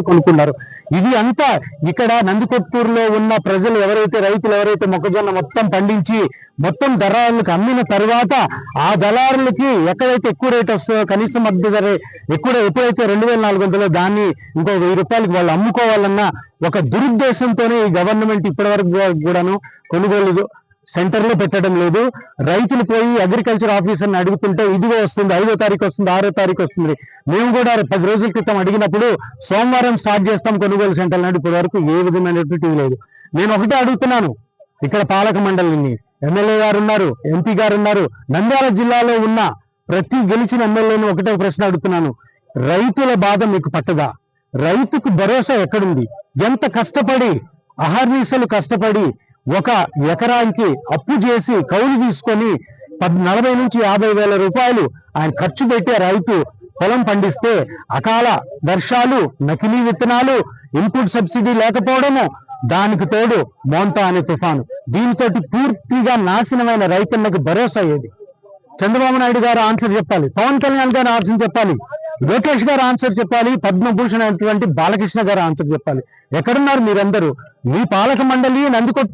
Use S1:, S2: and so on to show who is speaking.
S1: కొనుక్కున్నారు. ఇది అంతా ఇక్కడ నందికొట్కూరులో ఉన్న ప్రజలు ఎవరైతే రైతులు ఎవరైతే మొక్కజొన్న మొత్తం పండించి మొత్తం దళారులకు అమ్మిన తర్వాత ఆ దళారులకి ఎక్కడైతే ఎక్కువ రేట్ వస్తుందో కనీస మద్దతు ధర ఎక్కువ ఎప్పుడైతే రెండు వేల నాలుగు వందలో దాన్ని ఇంకో వెయ్యి రూపాయలకి వాళ్ళు అమ్ముకోవాలన్న ఒక దురుద్దేశంతోనే ఈ గవర్నమెంట్ ఇప్పటి వరకు కూడాను కొనుగోలు సెంటర్లో పెట్టడం లేదు. రైతులు పోయి అగ్రికల్చర్ ఆఫీసర్ని అడుగుతుంటే ఇదిగో వస్తుంది ఐదో తారీఖు వస్తుంది ఆరో తారీఖు వస్తుంది. మేము కూడా పది రోజుల క్రితం అడిగినప్పుడు సోమవారం స్టార్ట్ చేస్తాం కొనుగోలు సెంటర్ నాడు ఇప్పటి వరకు ఏ విధమైనటువంటి లేదు. నేను ఒకటే అడుగుతున్నాను. ఇక్కడ పాలక మండలిని ఎమ్మెల్యే గారు ఉన్నారు ఎంపీ గారు ఉన్నారు. నంద్యాల జిల్లాలో ఉన్న ప్రతి గెలిచిన ఎమ్మెల్యేని ఒకటే ప్రశ్న అడుగుతున్నాను. రైతుల బాధ మీకు పట్టదా? రైతుకు భరోసా ఎక్కడుంది? ఎంత కష్టపడి అహర్నిశలు కష్టపడి ఒక ఎకరానికి అప్పు చేసి కౌలు తీసుకొని నలభై నుంచి యాభై వేల రూపాయలు ఆయన ఖర్చు పెట్టే రైతు పొలం పండిస్తే అకాల వర్షాలు నకిలీ విత్తనాలు ఇన్పుట్ సబ్సిడీ లేకపోవడము దానికి తోడు మోంతా అనే తుఫాను. దీనితో పూర్తిగా నాశనమైన రైతన్నకు భరోసా ఏది? చంద్రబాబు నాయుడు గారు ఆన్సర్ చెప్పాలి. పవన్ కళ్యాణ్ గారు ఆన్సర్ చెప్పాలి. లోకేష్ గారు ఆన్సర్ చెప్పాలి. పద్మభూషణ్ అయినటువంటి బాలకృష్ణ గారు ఆన్సర్ చెప్పాలి. ఎక్కడున్నారు మీరందరూ? మీ పాలక మండలి నందికొట్